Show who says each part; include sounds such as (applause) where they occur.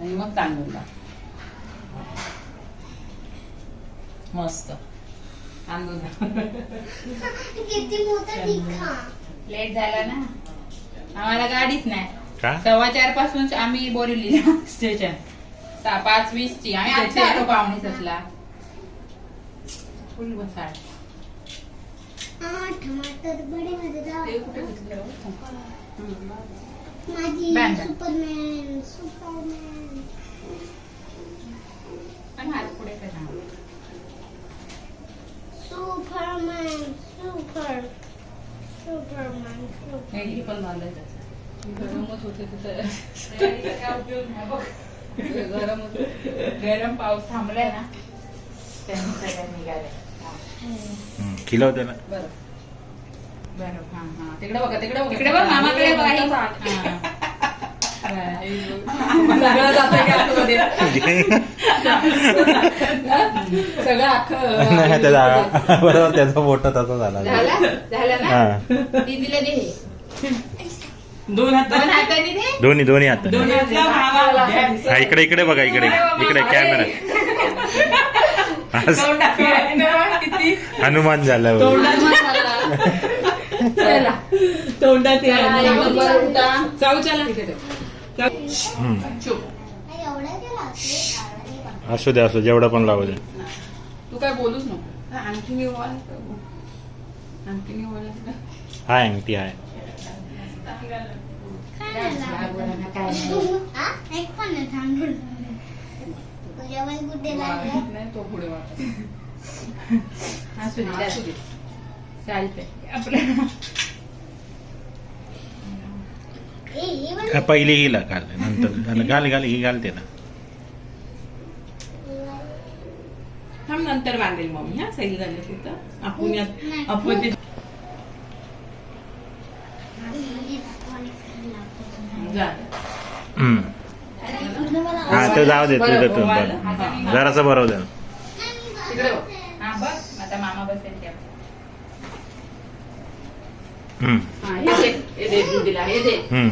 Speaker 1: आणि मग तांदूळ टाक. मस्त. तांदूळ
Speaker 2: लेट झाला ना. आम्हाला गाडीच नाही.
Speaker 3: का?
Speaker 2: सव्वा चारपासून आम्ही बोरिवली स्टेशन. सहा पाच वीस ची. आम्ही आलो पाहुणे सतला फुल बसाड
Speaker 4: टमाटर बडे मध्ये माझी. Superman superman.
Speaker 2: पण हात पुढे करा
Speaker 4: सुपरमॅन सुपर. सुपरमॅन सुपर
Speaker 1: हे पण गरमच होते तिथं.
Speaker 2: काय उपयोग नाही बघ.
Speaker 1: गरम होते.
Speaker 2: गरम पाऊस थांबलाय ना त्यांनी सगळ्या निघाल्या
Speaker 3: खिलवते ना
Speaker 1: बरं.
Speaker 2: बरं. हा
Speaker 1: तिकडे बघा तिकडे बघा.
Speaker 2: इकडे बघ मामाकडे बघ.
Speaker 1: हा.
Speaker 2: हा.
Speaker 1: सगळं जातंय का आतमध्ये? (laughs) सगळं अख्खं
Speaker 3: नाही त्याचा बरोबर त्याचा फोटो तसा झाला.
Speaker 2: झाला? झालं ना?
Speaker 3: हा.
Speaker 2: दे हे.
Speaker 1: दोन हात.
Speaker 2: दोन हाताने दे.
Speaker 3: दोन्ही दोन्ही
Speaker 1: दोन हाताला भावाला.
Speaker 3: हा इकडे इकडे बघा इकडे. इकडे कॅमेरा आज
Speaker 2: किती?
Speaker 3: हनुमान झाला बघ.
Speaker 5: तोंडात
Speaker 1: चला.
Speaker 5: जाऊ
Speaker 3: असू दे असू दे, जेवढं पण लावू दे.
Speaker 1: तू काय बोलूच नको. आणखी
Speaker 3: हाय अंगठी आहे. (laughs)
Speaker 4: हा नाही
Speaker 1: तो पुढे वाटत (laughs)
Speaker 2: असू दे
Speaker 1: असू दे.
Speaker 2: चालतंय. आपलं
Speaker 4: हे
Speaker 3: हा, पहिली हिला घाल नंतर (laughs) घाल घाल घाल ही घालते ना
Speaker 5: थांब नंतर बांधेल मम्मी हा सैल झाले तिथं आपण यात आपण ते
Speaker 1: झालं.
Speaker 3: हम्म. हा तो जाऊ दे तुझं तू. जरासं बरोबर.
Speaker 2: हा.
Speaker 1: हा, हे हे हे दे
Speaker 3: हम्म.